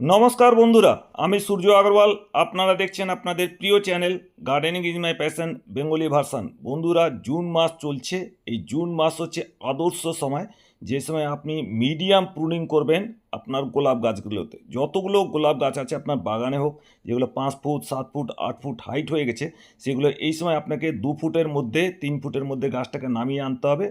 নমস্কার বন্ধুরা, আমি সূর্য আগরওয়াল। আপনারা দেখছেন আপনাদের প্রিয় channel gardening is my passion Bengali version. বন্ধুরা, জুন মাস চলছে। এই জুন মাস হচ্ছে আদর্শ সময়। যে সময় আপনি মিডিয়াম প্রুনিং করবেন আপনার গোলাপ গাছগুলোতে, যতগুলো গোলাপ গাছ আছে আপনার বাগানে হোক, যেগুলো পাঁচ ফুট, সাত ফুট, আট ফুট হাইট হয়ে গেছে, সেগুলো এই সময় আপনাকে দু ফুটের মধ্যে, তিন ফুটের মধ্যে গাছটাকে নামিয়ে আনতে হবে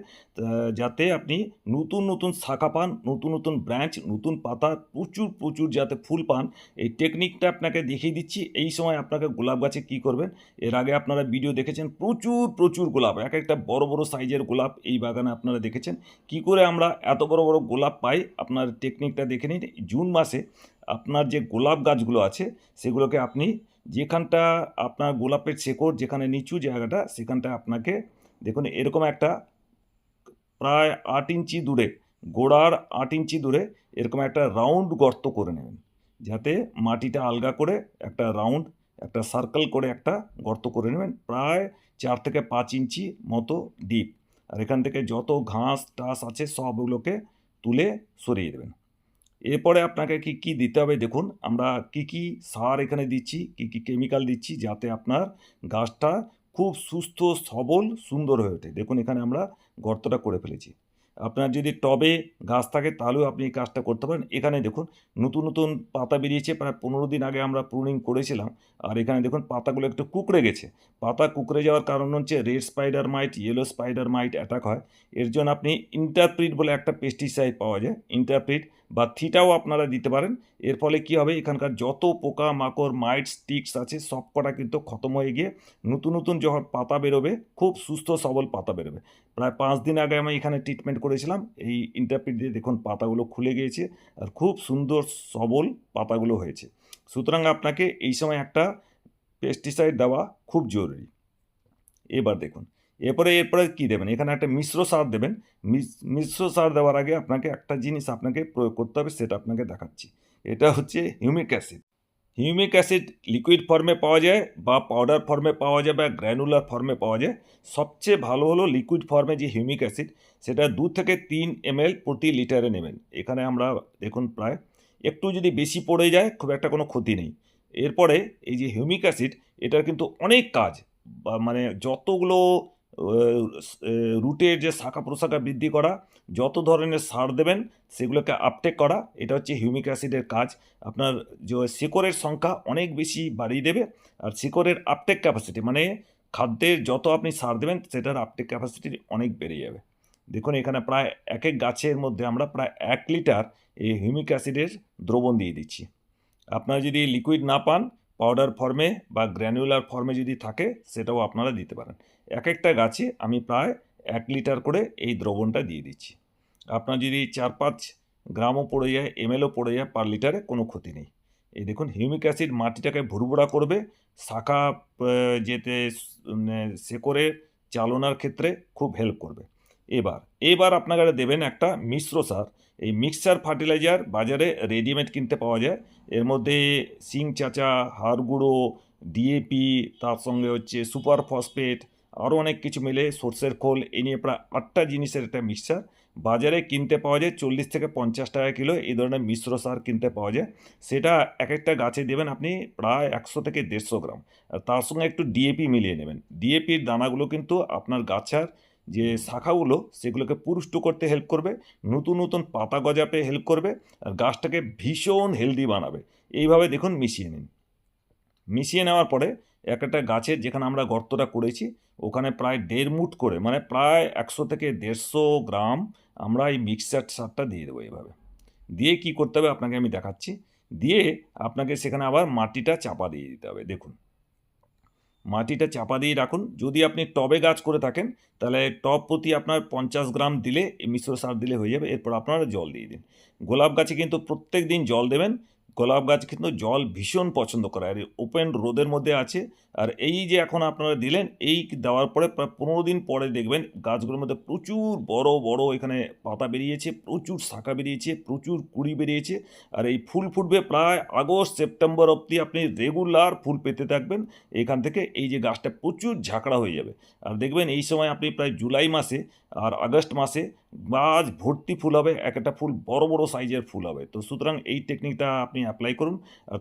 যাতে আপনি নতুন নতুন শাখা পান, নতুন নতুন ব্রাঞ্চ নতুন পাতা, প্রচুর প্রচুর যাতে ফুল পান। এই টেকনিকটা আপনাকে দেখিয়ে দিচ্ছি, এই সময় আপনাকে গোলাপ গাছে কী করবেন, এর আগে আপনারা ভিডিও দেখেছেন, প্রচুর প্রচুর গোলাপ, এক একটা বড় বড় সাইজের গোলাপ এই বাগানে আপনারা দেখেছেন, কি করে আমরা এত বড় বড় গোলাপ পাই, আপনার টেকনিকটা দেখে নিন। জুন মাসে আপনার যে গোলাপ গাছগুলো আছে, সেগুলোকে আপনি যেখানটা আপনার গোলাপের শেকড়, যেখানে নিচু জায়গাটা, সেখানটা আপনাকে দেখুন, এরকম একটা প্রায় আট ইঞ্চি দূরে, গোড়ার আট ইঞ্চি দূরে এরকম একটা রাউন্ড গর্ত করে নেবেন। যাতে মাটিটা আলগা করে একটা রাউন্ড, একটা সার্কেল করে একটা গর্ত করে নেবেন। প্রায় চার থেকে পাঁচ ইঞ্চি মতো ডিপ আর এখান থেকে যত ঘাস টাস আছে সবগুলোকে তুলে সরিয়ে দেবেন। এরপরে আপনাকে কি কি দিতে হবে দেখুন, আমরা কি কি সার এখানে দিচ্ছি, কি কি কেমিক্যাল দিচ্ছি যাতে আপনার গাছটা খুব সুস্থ, সবল, সুন্দর হয়ে ওঠে। দেখুন এখানে আমরা গর্তটা করে ফেলেছি। আপনার যদি টবে গাছ থাকে তাহলেও আপনি এই কাজটা করতে পারেন। এখানে দেখুন, নতুন নতুন পাতা বেরিয়েছে। প্রায় পনেরো দিন আগে আমরা প্রুনিং করেছিলাম। আর এখানে দেখুন, পাতাগুলো একটু কুকড়ে গেছে। পাতা কুকড়ে যাওয়ার কারণ হচ্ছে red spider mite yellow spider mite attack হয়। এর জন্য আপনি ইন্টারপ্রিট বলে একটা পেস্টিসাইড পাওয়া যায়। ইন্টারপ্রিট বা থিটাও আপনারা দিতে পারেন। এর ফলে কি হবে? এখানকার যত পোকা মাকড় মাইট স্টিক্স আছে সব কটা কিন্তু খতম হয়ে গিয়ে নতুন নতুন যখন পাতা বেরোবে, খুব সুস্থ, সবল পাতা বেরোবে। প্রায় পাঁচ দিন আগে আমি এখানে ট্রিটমেন্ট করেছিলাম। এই ইন্টারপ্রিট দিয়ে দেখুন পাতাগুলো খুলে গিয়েছে আর খুব সুন্দর, সবল পাতাগুলো হয়েছে। সুতরাং আপনাকে এই সময় একটা পেস্টিসাইড দেওয়া খুব জরুরি। এবার দেখুন এরপরে এরপরে কী দেবেন? এখানে একটা মিশ্র সার দেবেন। মিশ্র সার দেওয়ার আগে আপনাকে একটা জিনিস আপনাকে প্রয়োগ করতে হবে, সেটা আপনাকে দেখাচ্ছি। এটা হচ্ছে humic acid. Humic acid liquid ফর্মে পাওয়া যায় বা পাউডার ফর্মে পাওয়া যায় বা গ্র্যানুলার ফর্মে পাওয়া যায়। সবচেয়ে ভালো হলো লিকুইড ফর্মে যে হিউমিক অ্যাসিড, সেটা দু থেকে তিন এমএল প্রতি লিটারে নেবেন। এখানে আমরা দেখুন প্রায় একটু যদি বেশি পড়ে যায়, খুব একটা কোনো ক্ষতি নেই। এরপরে এই যে হিউমিক অ্যাসিড, এটার কিন্তু অনেক কাজ। বা মানে যতগুলো রুটের যে শাখা প্রশাখা বৃদ্ধি করা, যত ধরনের সার দেবেন, সেগুলোকে আপটেক করা, এটা হচ্ছে হিউমিক অ্যাসিডের কাজ। আপনার যে শিকড়ের সংখ্যা অনেক বেশি বাড়িয়ে দেবে, আর শিকড়ের আপটেক ক্যাপাসিটি মানে খাদ্যের যত আপনি সার দেবেন, সেটার আপটেক ক্যাপাসিটি অনেক বেড়ে যাবে। দেখুন, এখানে প্রায় এক এক গাছের মধ্যে আমরা প্রায় এক লিটার এই হিউমিক অ্যাসিডের দ্রবণ দিয়ে দিচ্ছি। আপনারা যদি লিকুইড না পান পাউডার ফর্মে বা গ্র্যানুলার ফর্মে যদি থাকে সেটাও আপনারা দিতে পারেন। এক একটা গাছে আমি প্রায় এক লিটার করে এই দ্রবণটা দিয়ে দিচ্ছি। আপনার যদি চার পাঁচ গ্রামও পড়ে যায় এমএলও পড়ে যায় পার লিটারে কোনো ক্ষতি নেই। এই দেখুন হিউমিক অ্যাসিড মাটিটাকে ভুরভুরা করবে শাখা যেতে উম, শেকড়ের চালনার ক্ষেত্রে খুব হেল্প করবে। এবার এবার আপনারা দেবেন একটা মিশ্র সার। এই মিক্সচার ফার্টিলাইজার বাজারে রেডিমেড কিনতে পাওয়া যায়। এর মধ্যে সিং চাচা, হাড় গুঁড়ো ডিএপি তার সঙ্গে হচ্ছে সুপার ফসফেট আরও অনেক কিছু মিলে সর্ষের খোল, এ নিয়ে প্রায় আটটা জিনিসের একটা মিক্সচার বাজারে কিনতে পাওয়া যায় চল্লিশ থেকে পঞ্চাশ টাকা কিলো, এই ধরনের মিশ্র সার কিনতে পাওয়া যায়। সেটা এক একটা গাছে দেবেন আপনি প্রায় একশো থেকে দেড়শো গ্রাম। তার সঙ্গে একটু ডিএপি মিলিয়ে নেবেন। ডিএপির দানাগুলো কিন্তু আপনার গাছের যে শাখাগুলো সেগুলোকে পুরুষ্ট করতে হেল্প করবে, নতুন নতুন পাতা গজাতে হেল্প করবে, আর গাছটাকে ভীষণ হেলদি বানাবে। এইভাবে দেখুন মিশিয়ে নিন। মিশিয়ে নেওয়ার পরে এক একটা গাছের যেখানে আমরা গর্তটা করেছি, ওখানে প্রায় দেড় মুট করে মানে প্রায় একশো থেকে দেড়শো গ্রাম আমরা এই মিক্সচার সারটা দিয়ে দেবো এইভাবে। দিয়ে কি করতে হবে আপনাকে আমি দেখাচ্ছি। দিয়ে আপনাকে সেখানে আবার মাটিটা চাপা দিয়ে দিতে হবে, দেখুন। মাটিটা চাপা দিয়ে রাখুন। যদি আপনি টবে গাছ করে থাকেন, তাহলে টব প্রতি আপনার পঞ্চাশ গ্রাম দিলে মিশ্র সার দিলে হয়ে যাবে। এরপর আপনারা জল দিয়ে দিন। গোলাপ গাছে কিন্তু প্রত্যেক দিন জল দেবেন। গোলাপ গাছ কিন্তু জল ভীষণ পছন্দ করে। আর ওপেন রোদের মধ্যে আছে। আর এই যে এখন আপনারা দিলেন, এই দেওয়ার পরে প্রায় পনেরো দিন পরে দেখবেন গাছগুলোর মধ্যে প্রচুর বড় বড় এখানে পাতা বেরিয়েছে, প্রচুর শাখা বেরিয়েছে, প্রচুর কুড়ি বেরিয়েছে। আর এই ফুল ফুটবে প্রায় আগস্ট, সেপ্টেম্বর অবধি আপনি রেগুলার ফুল পেতে থাকবেন। এখান থেকে এই যে গাছটা প্রচুর ঝাঁকড়া হয়ে যাবে। আর দেখবেন এই সময় আপনি প্রায় জুলাই মাসে আর আগস্ট মাসে গাছ ভর্তি ফুল হবে, এক একটা ফুল বড় বড় সাইজের ফুল হবে। তো সুতরাং এই টেকনিকটা আপনি অ্যাপ্লাই করুন।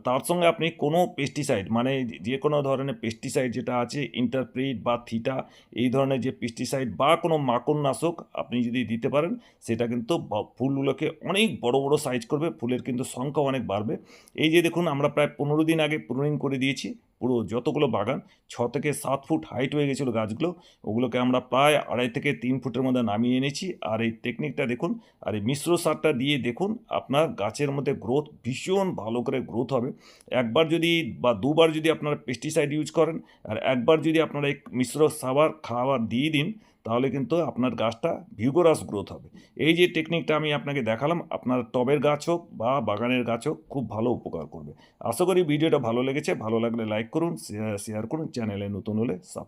তার সঙ্গে আপনি কোনো পেস্টিসাইড মানে যে কোনো ধরনের পেস্টিসাইড যেটা আছে ইন্টারপ্রিট বা থিটা এই ধরনের যে পেস্টিসাইড বা কোনো মাকড়নাশক আপনি যদি দিতে পারেন, সেটা কিন্তু ফুলগুলোকে অনেক বড় বড় সাইজ করবে, ফুলের কিন্তু সংখ্যা অনেক বাড়বে। এই যে দেখুন, আমরা প্রায় পনেরো দিন আগে প্রুনিং করে দিয়েছি। পুরো যতগুলো বাগান, ছ থেকে সাত ফুট হাইট হয়ে গেছিল গাছগুলো, ওগুলোকে আমরা প্রায় আড়াই থেকে তিন ফুটের মধ্যে নামিয়ে এনেছি। আর এই টেকনিকটা দেখুন, আর এই মিশ্র সারটা দিয়ে দেখুন, আপনার গাছের মধ্যে গ্রোথ ভীষণ ভালো করে গ্রোথ হবে। একবার যদি বা দুবার যদি আপনারা পেস্টিসাইড ইউজ করেন, আর একবার যদি আপনারা এই মিশ্র সাবার খাবার দিয়ে দিন তাহলে কিন্তু আপনার গাছটা ভিগোরাস গ্রোথ হবে। এই যে টেকনিকটা আমি আপনাকে দেখালাম, আপনার টবের গাছ হোক বা বাগানের গাছ হোক, খুব ভালো উপকার করবে। আশা করি ভিডিওটা ভালো লেগেছে। ভালো লাগলে লাইক করুন শেয়ার করুন, চ্যানেলে নতুন হলে সাবস্ক্রাইব